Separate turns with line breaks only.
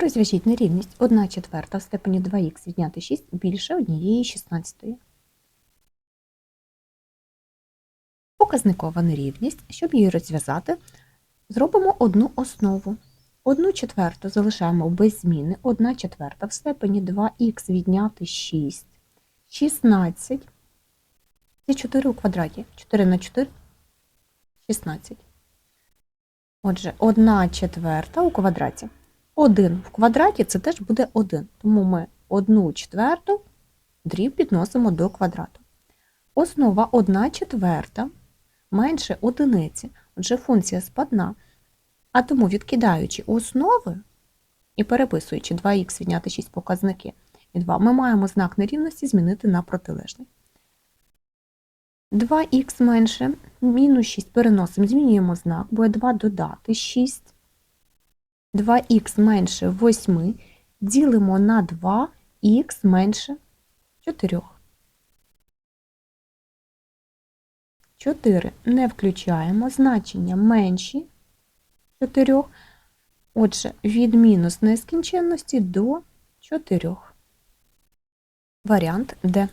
Розв'яжіть нерівність 1 четверта в степені 2х відняти 6 більше однієї 16. Показникова нерівність. Щоб її розв'язати, зробимо одну основу. 1 четверту залишаємо без зміни. 1 четверта в степені 2х відняти 6. 16. Це 4 у квадраті. 4 на 4 – 16. Отже, 1 четверта у квадраті. 1 в квадраті це теж буде 1. Тому ми 1 четверту дріб підносимо до квадрату. Основа 1 четверта менше одиниці. Отже, функція спадна. А тому, відкидаючи основи і переписуючи 2х відняти 6 показники і 2, ми маємо знак нерівності змінити на протилежний. 2х менше, мінус 6 переносимо, змінюємо знак, буде 2 додати 6. 2х менше 8 ділимо на 2х менше 4. 4 не включаємо, значення менші 4. Отже, від мінус нескінченності до 4. Варіант Д.